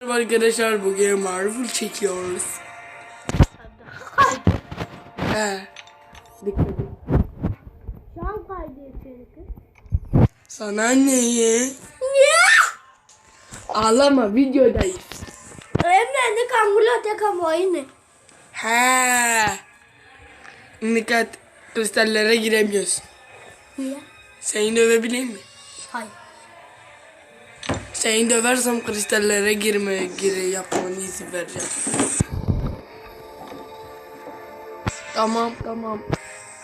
Merhaba arkadaşlar bugün Marvel çekiyoruz. He. Şu an kaydıyor çünkü. Sana neyi? Ağlama videodayız. Emre ne kambulo te kamoyunu. He. Dikkat kristallere giremiyorsun. Niye? Seni dövebilir mi? Hayır. Seni döversem kristallere girme, gire yapmanı izin vereceğim. Tamam tamam.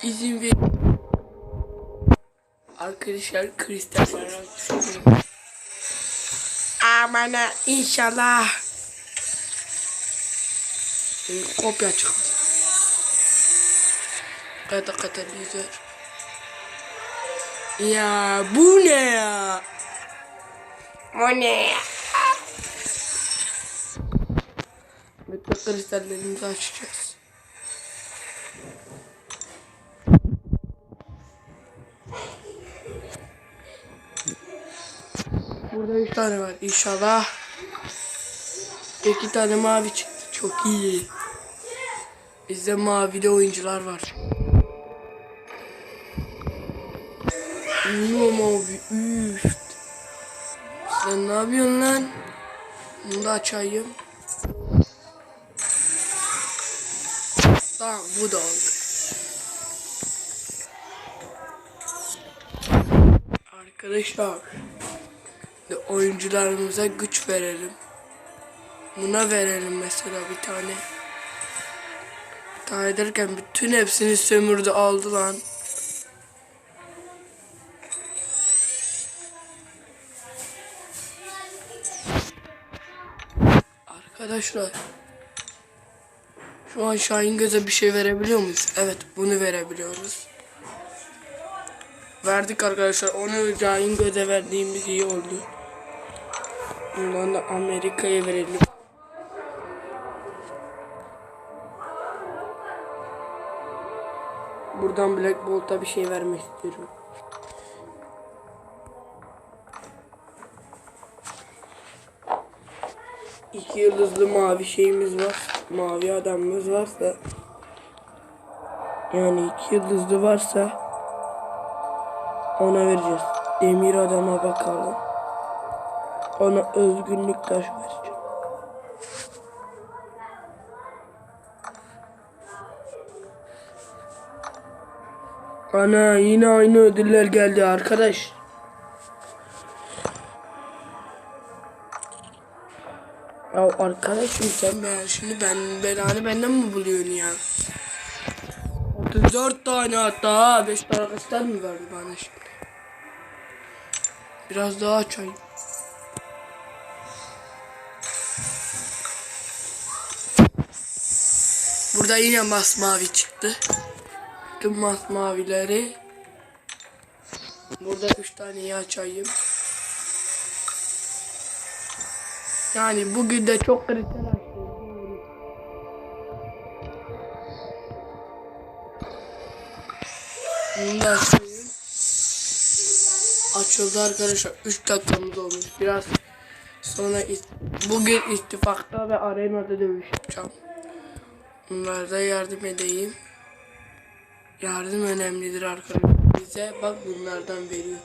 İzin ver. Arkadaşlar kristaller açıyorum. Aman ha, inşallah. Kopya çıkar. Kata katalizör. Ya bu ne ya? Bu ne? Bütün kristallerimizi açacağız. Burada üç tane var. İnşallah. İki tane mavi çıktı. Çok iyi. Bizde mavide oyuncular var. Uyuyor mavi. Üf. Sen ne yapıyorsun lan? Bunu da açayım. Tamam bu da oldu. Arkadaşlar oyuncularımıza güç verelim. Buna verelim mesela bir tane. Bir tane derken bütün hepsini sömürdü aldı lan. Arkadaşlar şu an Şahin Göz'e bir şey verebiliyor muyuz? Evet bunu verebiliyoruz. Verdik arkadaşlar. Onu Şahin Göz'e verdiğimiz iyi oldu. Bundan da Amerika'ya verelim. Buradan Black Bolt'a bir şey vermek istiyorum. İki yıldızlı mavi şeyimiz var. Mavi adamımız varsa yani iki yıldızlı varsa ona vereceğiz. Demir adama bakalım. Ona özgünlük taş vereceğim. Ana yine aynı ödüller geldi arkadaş. Ya arkadaşım sen ben şimdi ben belanı benden mi buluyorsun ya? 34 tane hatta 5 tane kristal mi verdi bana şimdi? Biraz daha açayım. Burada yine masmavi çıktı. Tüm masmavileri. Burada 3 taneyi açayım. Yani bugün de çok açtım. Bunu da. Açıldı arkadaşlar. 3 dakikamız olmuş. Biraz sonra is- bugün istifakta ve arenada dövüş yapacağım. Bunlarda yardım edeyim. Yardım önemlidir arkadaşlar. Bize bak bunlardan veriyor.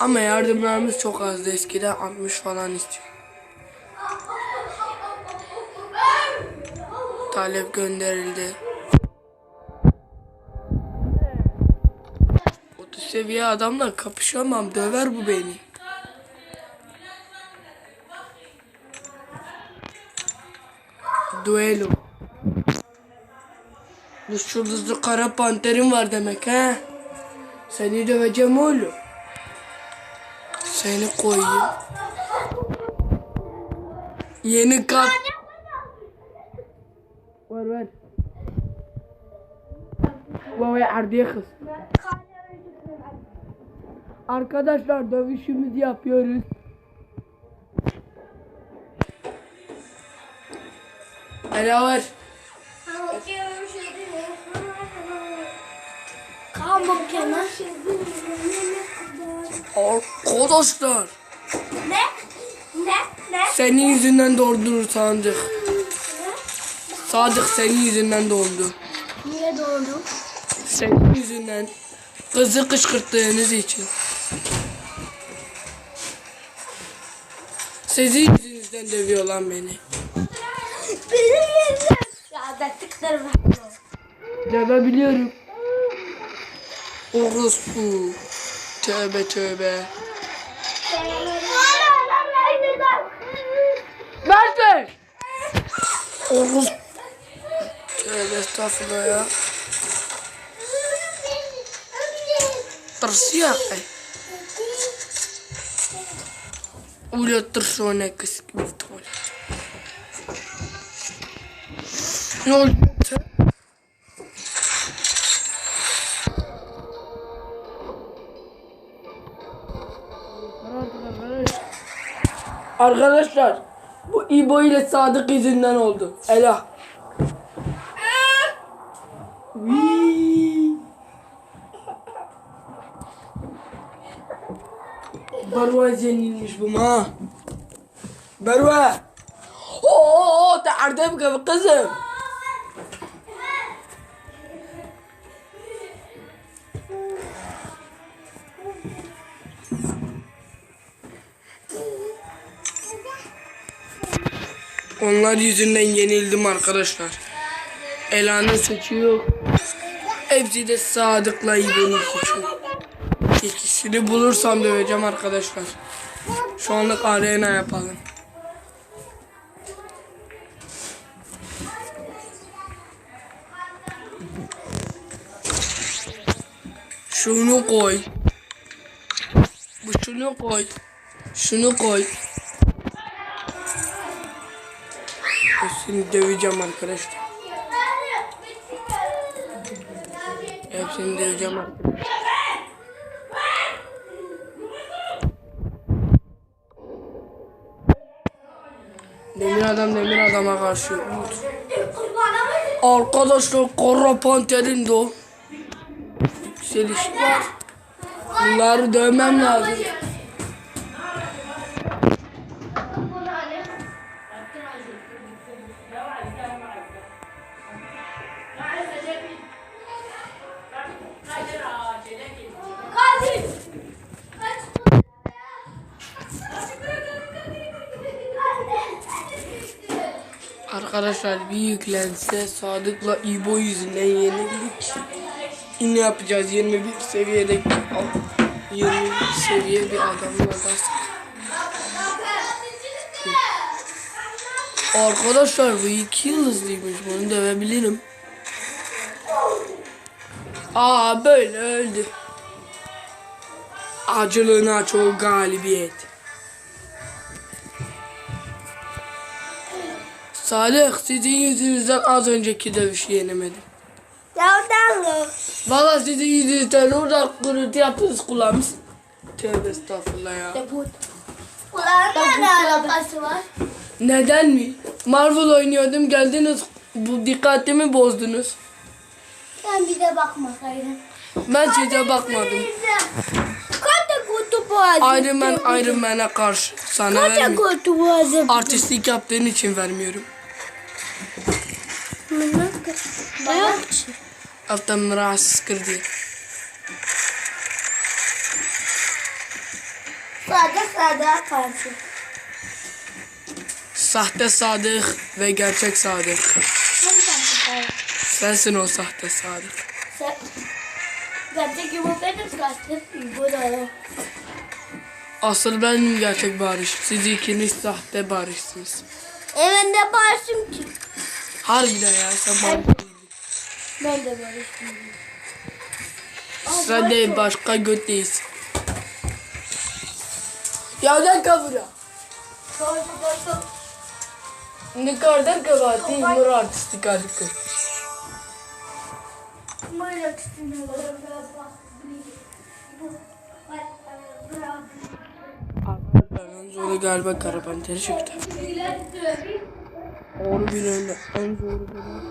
Ama yardımlarımız çok azdı. Eskiden 60 falan istiyor. Talep gönderildi. 30 seviye adamla kapışamam. Döver bu beni. Duelo. Üç yıldızlı kara panterim var demek ha? Seni döveceğim oğlum. Seni koyayım. Yeni kat. Ver ver. Baba ardiye kız. Arkadaşlar dövüşümüzü yapıyoruz. Ela ver. Kambo kenar. Arkadaşlar. Ne? Ne? Senin yüzünden doğurdur Sadık. Sadık senin yüzünden doğdu. Niye doğdu? Senin yüzünden. Kızı kışkırttığınız için. Sizin yüzünüzden dövüyor lan beni. Benim yüzüm. Ya da tıklarım. Dövebiliyorum. Orospu. Tövbe tövbe. Mert ver. Oğuz. Tövbe estağfurullah ya. Tırsıyor. Ulan tırsıyor ne kısık bir tuvalet. Ne oldu? Arkadaşlar bu İbo ile Sadık yüzünden oldu. Ela. Barva zenginmiş bu ma. Barva. Oo, terdim gibi kızım. Onlar yüzünden yenildim arkadaşlar. Ela'nın suçu yok. Hepsi de Sadık'la İbo'nun suçu. İkisini bulursam döveceğim arkadaşlar. Şu anlık arena yapalım. Şunu koy. Bu şunu koy. Şunu koy. Hepsini döveceğim arkadaşlar. Hepsini döveceğim arkadaşlar. Demir adam demir adama karşı. Arkadaşlar Kara Panter'in de o. Yükseliş var. Bunları dövmem lazım. Arkadaşlar bir yüklense Sadık'la İbo yüzünden yenildik. Yine yapacağız 21 seviyede 21 seviye bir adamla da Arkadaşlar bu iki yıldızlıymış bunu dövebilirim. Aa böyle öldü. Acılığına çok galibiyet. Salih sizin yüzünüzden az önceki dövüşü yenemedim. Yavdanlı. Valla sizin yüzünüzden orada gürültü yapıyoruz kulağımız. Tövbe estağfurullah ya. Debut. Kulağında ne alakası var? Neden mi? Marvel oynuyordum geldiniz bu dikkatimi bozdunuz. Sen bir de bakmasaydın. Ben size bakmadım. Kaç kutu boğazı? Iron Man Iron Man'e karşı sana Kaç vermiyorum. kutu boğazı? Artistlik yaptığın için vermiyorum. Bayağı Haftam rahatsız kırdı. Sade sade karşı. Sahte Sadık ve gerçek Sadık. Sen karşı Sensin o sahte Sadık. Sen... Gerçek gibi benim kaçtım. Bu da. Asıl benim gerçek barış. Siz ikiniz sahte barışsınız. Evinde barışım ki. Harbiden ya sen değildin. Ben de barışım. Sen de başka göt değilsin. Ya ne kabura? Ne kadar kabati nur artistik harika. Arkadaşlar en zoru galiba Karapanteri çıktı. Onu bilmiyorum en zoru benim.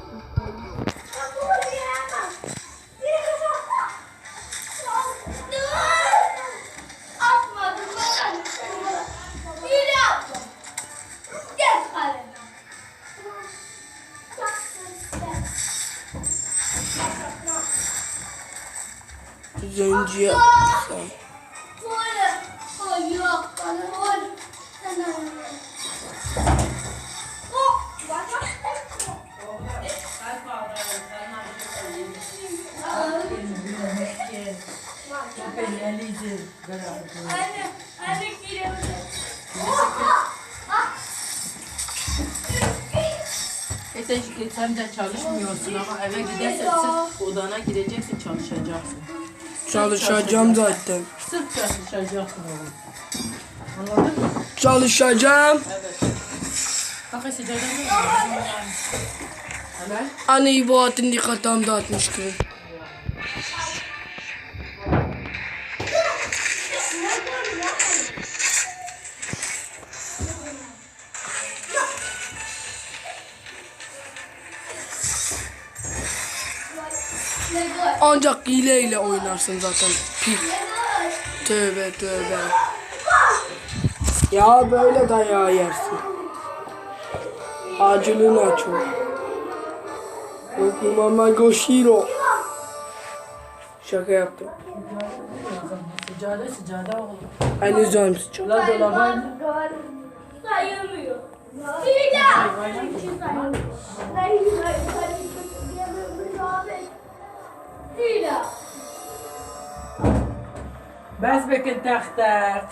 Sen de çalışmıyorsun ama eve gidersen sırf odana gireceksin çalışacaksın. Çalışacağım zaten. Sırf çalışacaksın oğlum. Anladın mı? Çalışacağım. Evet. Bak sıcakta ne Hemen. Anne ibadetin dikkatimi dağıtmıştı. Ancak hileyle oynarsın zaten. Pik. Tövbe tövbe. Ya böyle dayağı yersin. Acılığını açıyor. Okumama Goshiro. Şaka yaptım. Sıcağda sıcağda oğlum. Aynı canım sıçıyor. La dolaba Sayılmıyor. Sila. Sila. Bes bekin tak tak.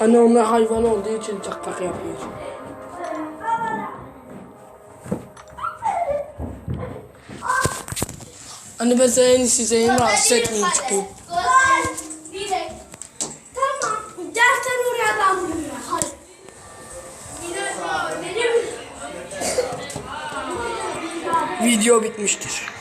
Anne onlar hayvan olduğu için tak tak yapıyor. Anne ben sana en iyisi seni rahatsız etmeyeyim çıkayım. Tamam. Dersen oraya ben Video bitmiştir.